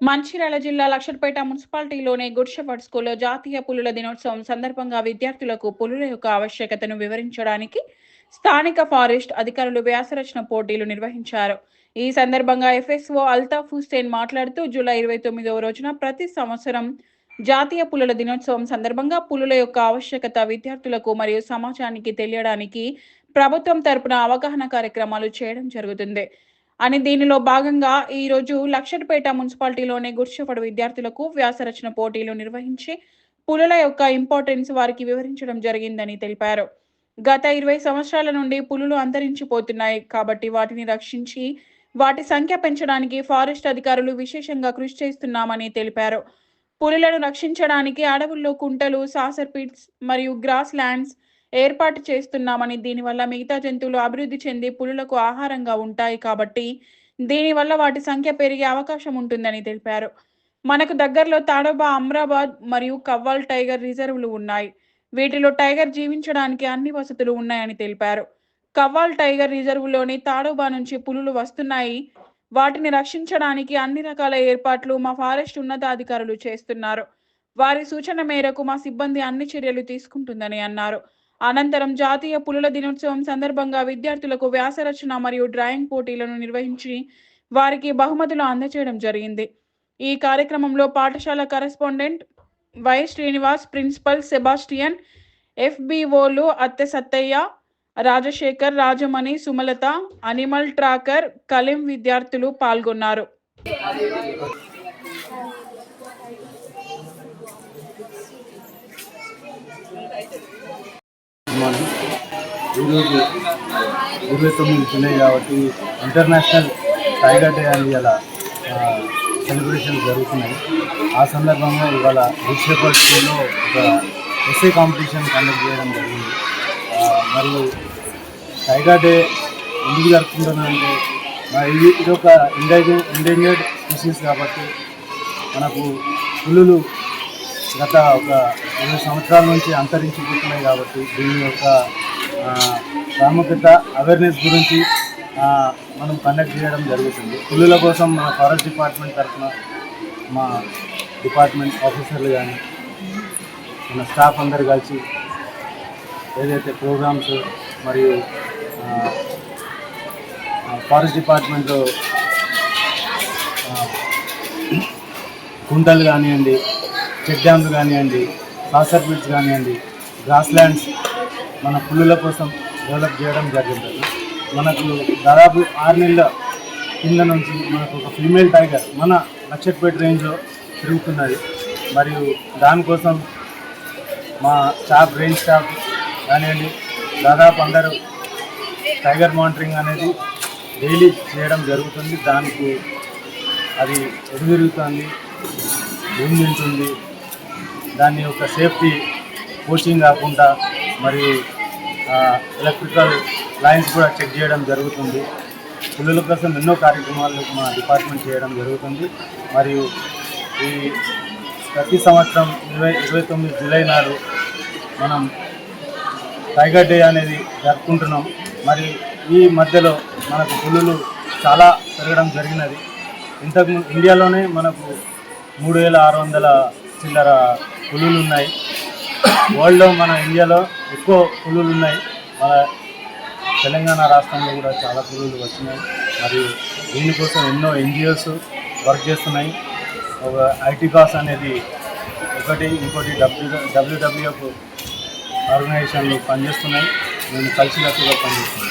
మంచిర్యాల జిల్లా లక్షట్పేట మున్సిపాలిటీలోని గుడ్ స్కూల్లో జాతీయ పులుల దినోత్సవం సందర్భంగా విద్యార్థులకు పులుల యొక్క ఆవశ్యకతను వివరించడానికి స్థానిక ఫారెస్ట్ అధికారులు వ్యాసరచన పోటీలు నిర్వహించారు. ఈ సందర్భంగా ఎఫ్ఎస్ఓ అల్తాఫ్ హుస్సేన్ మాట్లాడుతూ జూలై ఇరవై తొమ్మిదవ రోజున ప్రతి సంవత్సరం జాతీయ పులుల దినోత్సవం సందర్భంగా పులుల యొక్క ఆవశ్యకత విద్యార్థులకు మరియు సమాజానికి తెలియడానికి ప్రభుత్వం తరపున అవగాహన కార్యక్రమాలు చేయడం జరుగుతుంది. అని దీనిలో భాగంగా ఈ రోజు లక్షట్పేట మున్సిపాలిటీలోని గుర్షపడు విద్యార్థులకు వ్యాసరచన పోటీలు నిర్వహించి పులుల యొక్క ఇంపార్టెన్స్ వారికి వివరించడం జరిగిందని తెలిపారు. గత ఇరవై సంవత్సరాల నుండి పులులు అంతరించిపోతున్నాయి కాబట్టి వాటిని రక్షించి వాటి సంఖ్య పెంచడానికి ఫారెస్ట్ అధికారులు విశేషంగా కృషి చేస్తున్నామని తెలిపారు. పులులను రక్షించడానికి అడవుల్లో కుంటలు సాసర్ పిట్స్ మరియు గ్రాస్ ల్యాండ్స్ ఏర్పాటు చేస్తున్నామని దీనివల్ల మిగతా జంతువులు అభివృద్ధి చెంది పులులకు ఆహారంగా ఉంటాయి కాబట్టి దీనివల్ల వాటి సంఖ్య పెరిగే అవకాశం ఉంటుందని తెలిపారు. మనకు దగ్గరలో తాడోబా అమ్రాబాద్ మరియు కవ్వాల్ టైగర్ రిజర్వులు ఉన్నాయి. వీటిలో టైగర్ జీవించడానికి అన్ని వసతులు ఉన్నాయని తెలిపారు. కవ్వాల్ టైగర్ రిజర్వులోని తాడోబా నుంచి పులులు వస్తున్నాయి. వాటిని రక్షించడానికి అన్ని రకాల ఏర్పాట్లు మా ఫారెస్ట్ ఉన్నతాధికారులు చేస్తున్నారు. వారి సూచన మేరకు మా సిబ్బంది అన్ని చర్యలు తీసుకుంటుందని అన్నారు. అనంతరం జాతీయ పులుల దినోత్సవం సందర్భంగా విద్యార్థులకు వ్యాసరచన మరియు డ్రాయింగ్ పోటీలను నిర్వహించి వారికి బహుమతులు అందజేయడం జరిగింది. ఈ కార్యక్రమంలో పాఠశాల correspondent Y Srinivas principal Sebastian ఎఫ్బిఓలు Atte Sattaiah Rajasekhar Rajamani Sumalatha animal tracker Kaleem విద్యార్థులు పాల్గొన్నారు. ఈరోజు ఇరవై తొమ్మిది జూలై కాబట్టి ఇంటర్నేషనల్ టైగర్ డే అని ఇలా సెలబ్రేషన్ జరుగుతున్నాయి ఆ సందర్భంగా ఇవాళ రిషేపర్ స్కూల్లో ఒక ఎస్ఏ కాంపిటీషన్ కండక్ట్ చేయడం జరిగింది. మరియు టైగర్ డే ఎందుకు జరుపుకుంటున్నామంటే ఇది ఇది ఒక ఎండేంజర్ ఎండేంజర్డ్ స్పీసీస్ కాబట్టి మనకు పులులు గత ఒక ఇరవై సంవత్సరాల నుంచి అంతరించిపోతున్నాయి కాబట్టి దీని యొక్క ప్రాముఖ్యత అవేర్నెస్ గురించి మనం కండక్ట్ చేయడం జరుగుతుంది. పులుల కోసం మన ఫారెస్ట్ డిపార్ట్మెంట్ తరఫున మా డిపార్ట్మెంట్ ఆఫీసర్లు కానీ మన స్టాఫ్ అందరు కలిసి ఏదైతే ప్రోగ్రామ్స్ మరియు ఫారెస్ట్ డిపార్ట్మెంట్లో కుంటలు కానివ్వండి చెక్ డ్యామ్లు కానివ్వండి సాసర్ బిట్స్ కానివ్వండి గ్రాస్ ల్యాండ్స్ మన పుల్లుల కోసం డెవలప్ చేయడం జరిగింది. మనకు దాదాపు ఆరు నెలల కింద నుంచి మనకు ఒక ఫీమేల్ టైగర్ మన లక్షట్పేట రేంజ్లో తిరుగుతున్నది. మరియు దానికోసం మా స్టాఫ్ రేంజ్ స్టాఫ్ కానివ్వండి దాదాపు అందరూ టైగర్ మానిటరింగ్ అనేది డైలీ చేయడం జరుగుతుంది. దానికి అది ఎదుగుతుంది ఏం తింటుంది దాని యొక్క సేఫ్టీ కోచింగ్ కాకుండా మరి ఎలక్ట్రికల్ లైన్స్ కూడా చెక్ చేయడం జరుగుతుంది. పిల్లల కోసం ఎన్నో కార్యక్రమాలు మా డిపార్ట్మెంట్ చేయడం జరుగుతుంది. మరియు ఈ ప్రతి సంవత్సరం ఇరవై ఇరవై తొమ్మిది జూలై నాడు మనం టైగర్ డే అనేది జరుపుకుంటున్నాం. మరి ఈ మధ్యలో మనకు పులులు చాలా పెరగడం జరిగినది. ఇంతకు ఇండియాలోనే మనకు మూడు వేల ఆరు వందల చిల్లర పులులు ఉన్నాయి. వరల్డ్లో మన ఇండియాలో ఎక్కువ పులులు ఉన్నాయి. మన తెలంగాణ రాష్ట్రంలో కూడా చాలా పులులు వచ్చినాయి. మరియు దీనికోసం ఎన్నో ఎన్జిఓస్ వర్క్ చేస్తున్నాయి. ఒక ఐటీకాస్ అనేది ఒకటి ఇంకోటి డబ్ల్యూ డబ్ల్యూడబ్ల్యూఎఫ్ ఆర్గనైజేషన్లు పనిచేస్తున్నాయి. మేము కలిసికట్టుగా పనిచేస్తున్నాం.